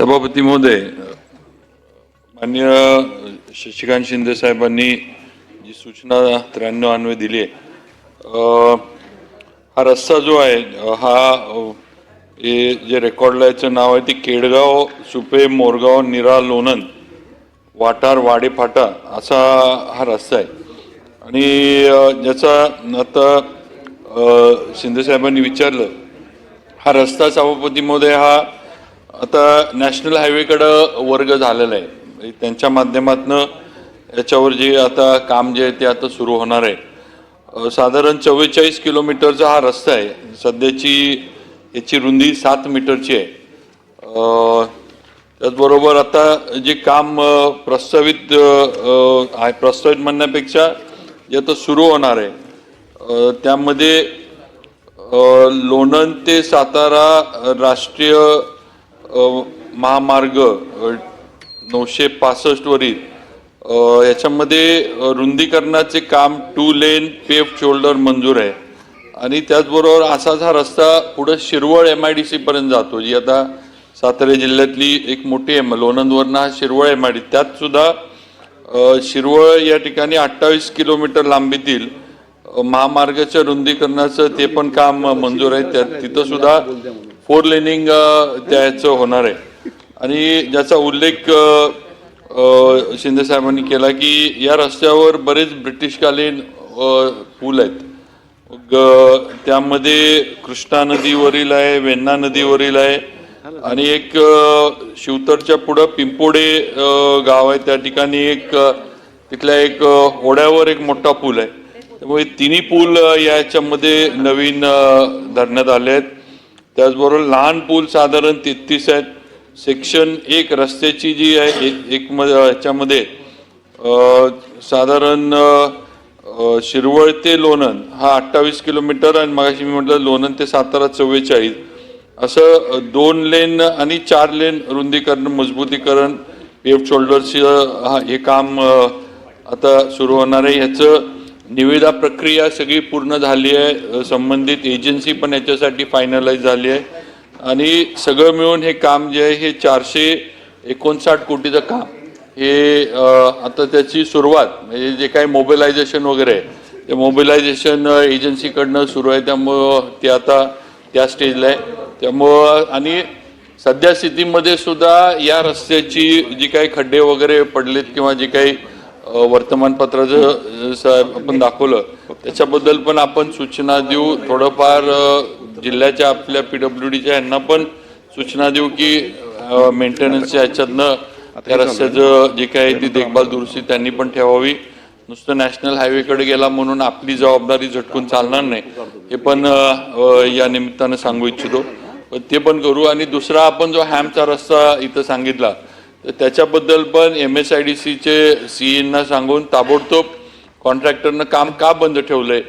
सभापती महोदय मान्य शशिकांत शिंदे साहेबांनी जी सूचना त्र्याण्णव अन्वय दिली आहे हा रस्ता जो आहे हा हे जे रेकॉर्डला याचं नाव आहे ते केडगाव सुपे मोरगाव निरा लोणंद वाटार वाडे फाटा असा हा रस्ता आहे. आणि ज्याचा आता शिंदेसाहेबांनी शिंदे साहेबांनी विचारलं हा रस्ता सभापती महोदय हा आता नॅशनल हायवेकडं वर्ग झालेला आहे. म्हणजे त्यांच्या माध्यमातनं याच्यावर जे आता काम जे आहे ते आता सुरू होणार आहे. साधारण चव्वेचाळीस किलोमीटरचा हा रस्ता आहे. सध्याची याची रुंदी सात मीटरची आहे. त्याचबरोबर आता जे काम प्रस्तावित आहे प्रस्तावित म्हणण्यापेक्षा जे आता सुरू होणार आहे त्यामध्ये लोणंद ते सातारा राष्ट्रीय महामार्ग नऊशे पासष्टवरील याच्यामध्ये रुंदीकरणाचे काम टू लेन पेफ शोल्डर मंजूर आहे. आणि त्याचबरोबर असाच हा रस्ता पुढं शिरवळ एम आय डी सीपर्यंत जातो जी आता सातारा जिल्ह्यातली एक मोठी एम लोणंदवरनं हा शिरवळ एम आय डी त्यातसुद्धा शिरवळ या ठिकाणी अठ्ठावीस किलोमीटर लांबीतील महामार्गाच्या रुंदीकरणाचं ते पण काम मंजूर आहे त्या तिथंसुद्धा फोर लेनिंग त्याचं होणार आहे. आणि ज्याचा उल्लेख शिंदे साहेबांनी केला की या रस्त्यावर बरेच ब्रिटिशकालीन पूल आहेत. त्यामध्ये कृष्णा नदीवरील आहे वेण्णा नदीवरील आहे आणि एक शिवतरच्या पुढं पिंपोडे गाव आहे. त्या ठिकाणी एक तिथल्या एक होड्यावर एक मोठा पूल आहे. त्यामुळे तिन्ही पूल याच्यामध्ये नवीन धरण्यात आले आहेत. त्याचबरोबर लहान पूल साधारण तेहतीस आहेत. सेक्शन एक रस्त्याची जी आहे एक- एक म- याच्यामध्ये साधारण शिरवळ ते लोणंद हा अठ्ठावीस किलोमीटर आणि मगाशी मी म्हटलं लोणंद ते सातारा चव्वेचाळीस. असं दोन लेन आणि चार लेन रुंदीकरण मजबूतीकरण पेव्ह शोल्डरची हा हे काम आता सुरू होणार आहे. ह्याचं निविदा प्रक्रिया सगळी पूर्ण झाली आहे. संबंधित एजन्सी पण याच्यासाठी फायनलाइज झाली आहे. आणि सगळं मिळून हे काम जे आहे हे चारशे एकोणसाठ कोटीचं काम. हे आता त्याची सुरुवात म्हणजे जे काही मोबिलायझेशन वगैरे आहे ते मोबिलायझेशन एजन्सीकडनं सुरू आहे. त्यामुळं ते आता त्या स्टेजला आहे. त्यामुळं आणि सध्या स्थितीमध्ये सुद्धा या रस्त्याची जी काही खड्डे वगैरे पडलेत किंवा जे काही अ, वर्तमानपत्राचं साहेब आपण दाखवलं त्याच्याबद्दल पण आपण सूचना देऊ. थोडंफार जिल्ह्याच्या आपल्या पी डब्ल्यू डीच्या यांना पण सूचना देऊ की मेंटेनन्सच्या ह्याच्यातनं त्या रस्त्याचं जे काही ती देखभाल दुरुस्ती त्यांनी पण ठेवावी. नुसतं नॅशनल हायवेकडे गेला म्हणून आपली जबाबदारी झटकून चालणार नाही. हे पण या निमित्तानं सांगू इच्छितो. ते पण करू आणि दुसरा आपण जो हॅमचा रस्ता इथं सांगितला तर त्याच्याबद्दल पण एम एस आय डी सीचे सीईंना सांगून ताबडतोब कॉन्ट्रॅक्टरनं काम का बंद ठेवलंय?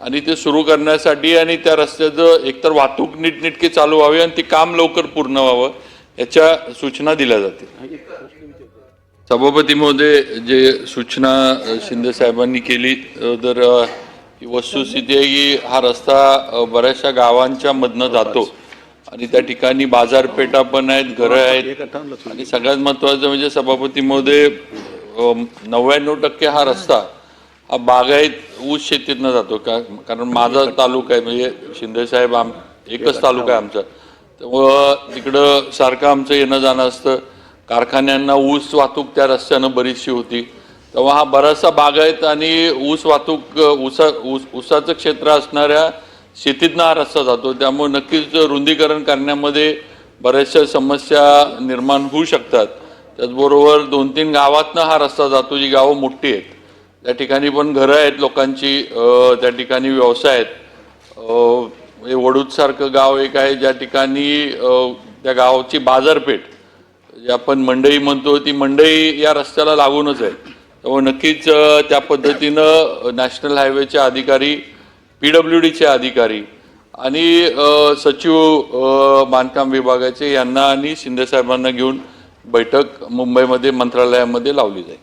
आणि ते सुरू करण्यासाठी आणि त्या रस्त्याचं एकतर वाहतूक नीटनेटके चालू व्हावी आणि ते काम लवकर पूर्ण व्हावं याच्या सूचना दिल्या जातील. सभापती महोदय जे सूचना शिंदे साहेबांनी केली तर वस्तुस्थिती आहे की हा रस्ता बऱ्याचशा गावांच्या मधनं जातो. आणि त्या ठिकाणी बाजारपेठा पण आहेत घरं आहेत. आणि सगळ्यात महत्वाचं म्हणजे सभापती महोदय नव्याण्णव टक्के हा रस्ता हा बागायत ऊस शेतीतनं जातो. का कारण माझा तालुका आहे म्हणजे शिंदे साहेब आम एकच तालुका आहे आमचा. त्यामुळं तिकडं सारखं आमचं येणं जाणं असतं. कारखान्यांना ऊस वाहतूक त्या रस्त्यानं बरीचशी होती. तेव्हा हा बराचसा बागायत आणि ऊस वाहतूक ऊसा ऊस ऊसाचं क्षेत्र असणाऱ्या शेतीतनं हा रस्ता जातो. त्यामुळे नक्कीच रुंदीकरण करण्यामध्ये बऱ्याचशा समस्या निर्माण होऊ शकतात. त्याचबरोबर दोन तीन गावातनं हा रस्ता जातो. जी गावं मोठी आहेत. त्या ठिकाणी पण घरं आहेत लोकांची त्या ठिकाणी व्यवसाय आहेत. हे वडूदसारखं गाव एक आहे. ज्या ठिकाणी त्या गावची बाजारपेठ जे आपण मंडई म्हणतो ती मंडई या रस्त्याला लागूनच आहे. त्यामुळे नक्कीच त्या पद्धतीनं नॅशनल हायवेचे अधिकारी पी डब्ल्यू डीचे अधिकारी आणि सचिव बांधकाम विभागाचे यांना आणि शिंदेसाहेबांना घेऊन बैठक मुंबईमध्ये मंत्रालयामध्ये लावली जाईल.